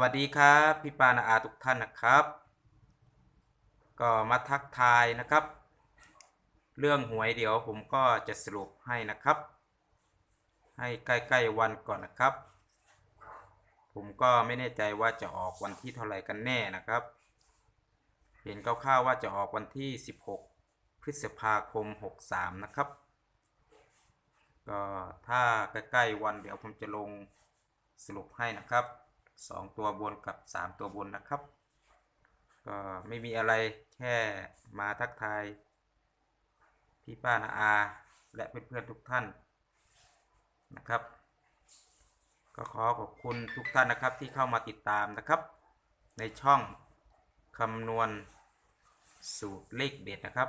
วัสดีครับพี่ปานาอาทุกท่านนะครับ ก็มาทักทายนะครับ เรื่องหวยเดี๋ยวผมก็จะสรุปให้นะครับ ให้ใกล้ๆวันก่อนนะครับ ผมก็ไม่แน่ใจว่าจะออกวันที่เท่าไหร่กันแน่นะครับ เห็นคร่าวๆว่าจะออกวันที่ 16 พฤษภาคม 63 นะครับก็ถ้าใกล้ๆวันเดี๋ยวผมจะลงสรุปให้นะครับ 2 ตัวบนกับ 3 ตัวบนนะครับ ก็ไม่มีอะไรแค่มาทักทายพี่ป้านาอา และเพื่อนๆทุกท่านนะครับ ก็ขอขอบคุณทุกท่านนะครับที่เข้ามาติดตามนะครับ ในช่องคำนวณสูตรเลขเด็ดนะครับ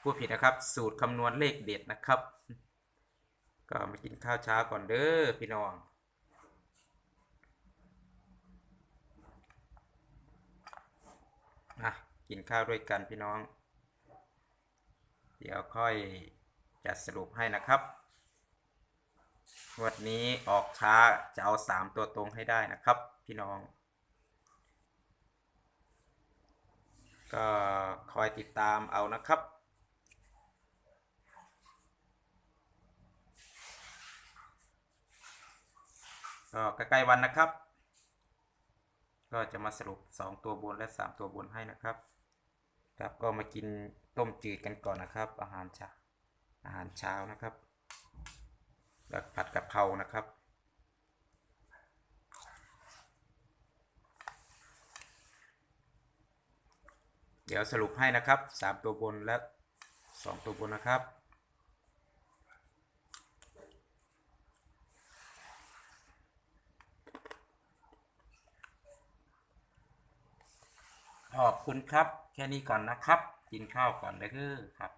พูดผิดนะครับ สูตรคำนวณเลขเด็ดนะครับ ก็มากินข้าวเช้าก่อนเด้อพี่น้อง อะกินข้าวด้วยกันพี่น้อง เดี๋ยวค่อยจัดสรุปให้นะครับวันนี้ออกช้าจะเอาสามตัวตรงให้ได้นะครับ พี่น้อง ก็คอยติดตามเอานะครับก็ใกล้ๆวันนะครับ ก็จะมาสรุป 2 ตัวบนและ 3 ตัวบนให้นะครับ ครับก็มากินต้มจืดกันก่อนนะครับ อาหารเช้าอาหารเช้านะครับแล้วผัดกะเพรานะครับเดี๋ยวสรุปให้นะครับ 3 ตัวบนและ 2 ตัวบนนะครับ ขอบคุณครับ แค่นี้ก่อนนะครับ กินข้าวก่อนเลยคือครับ